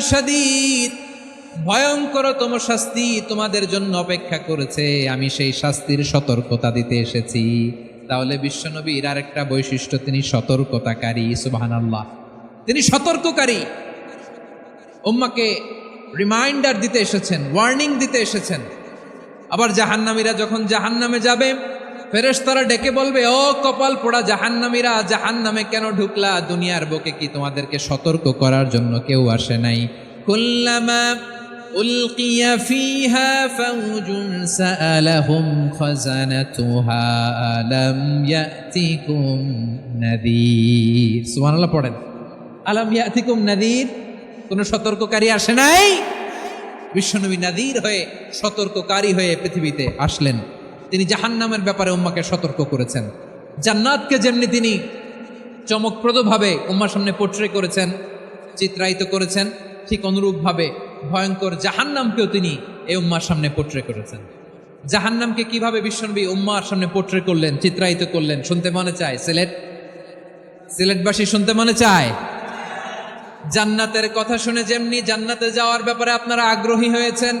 শাদীদ। ভয়ঙ্করতম শাস্তি তোমাদের জন্য অপেক্ষা করেছে। আমি সেই শাস্তির সতর্কতা দিতে এসেছি। তাহলে বিশ্বনবীর আরেকটা বৈশিষ্ট্য, তিনি সতর্কতাকারী, সুবহানাল্লাহ। তিনি সতর্ককারী। উম্মাকে রিমাইন্ডার দিতে এসেছেন ওয়ার্নিং দিতে এসেছেন। আবার জাহান্নামীরা যখন জাহান্নামে যাবে ফেরেশতারা ডেকে বলবে, ও কপাল পোড়া জাহান্নামীরা, জাহান্নামে কেন ঢুকলা? দুনিয়ার বুকে কি তোমাদেরকে সতর্ক করার জন্য কেউ আসে নাই? কুল্লামা উলকিয়া পড়েন। কোনো সতর্ককারী আসে নাই? বিশ্বনবী নাদির হয়ে সতর্ককারী হয়ে পৃথিবীতে আসলেন। তিনি জাহান্নামের ব্যাপারে উম্মাকে সতর্ক করেছেন। জান্নাতকে যেমনি তিনি চমকপ্রদভাবে উম্মার সামনে পোট্রে করেছেন, চিত্রায়িত করেছেন, ঠিক অনুরূপভাবে ভয়ঙ্কর জাহান্নামকেও তিনি এই উম্মার সামনে পোট্রে করেছেন। জাহান্নামকে কীভাবে বিশ্বনবী উম্মার সামনে পোট্রে করলেন, চিত্রায়িত করলেন, শুনতে মনে চায়? সিলেট? সিলেটবাসী শুনতে মনে চায়? জান্নাতের কথা শুনে যেমনি জান্নাতে যাওয়ার ব্যাপারে আপনারা আগ্রহী হয়েছেন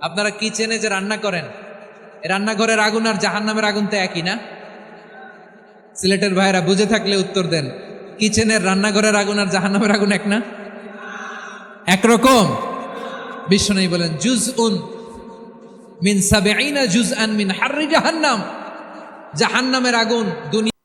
আপনারা কিচেনে যে রান্না করেন? রান্নাঘরের আগুন আর জাহান্নামের আগুন তো একই না? সিলেটের ভাইরা বুঝে থাকলে উত্তর দেন কিচেনের রান্নাঘরের আগুন আর জাহান্নামের আগুন এক না? একরকম বিষ্ণু বলেন জুজ উন মিন সাবেইনা জুজ আন মিন হার্রি জাহান্নাম। জাহান্নামের আগুন দুনিয়া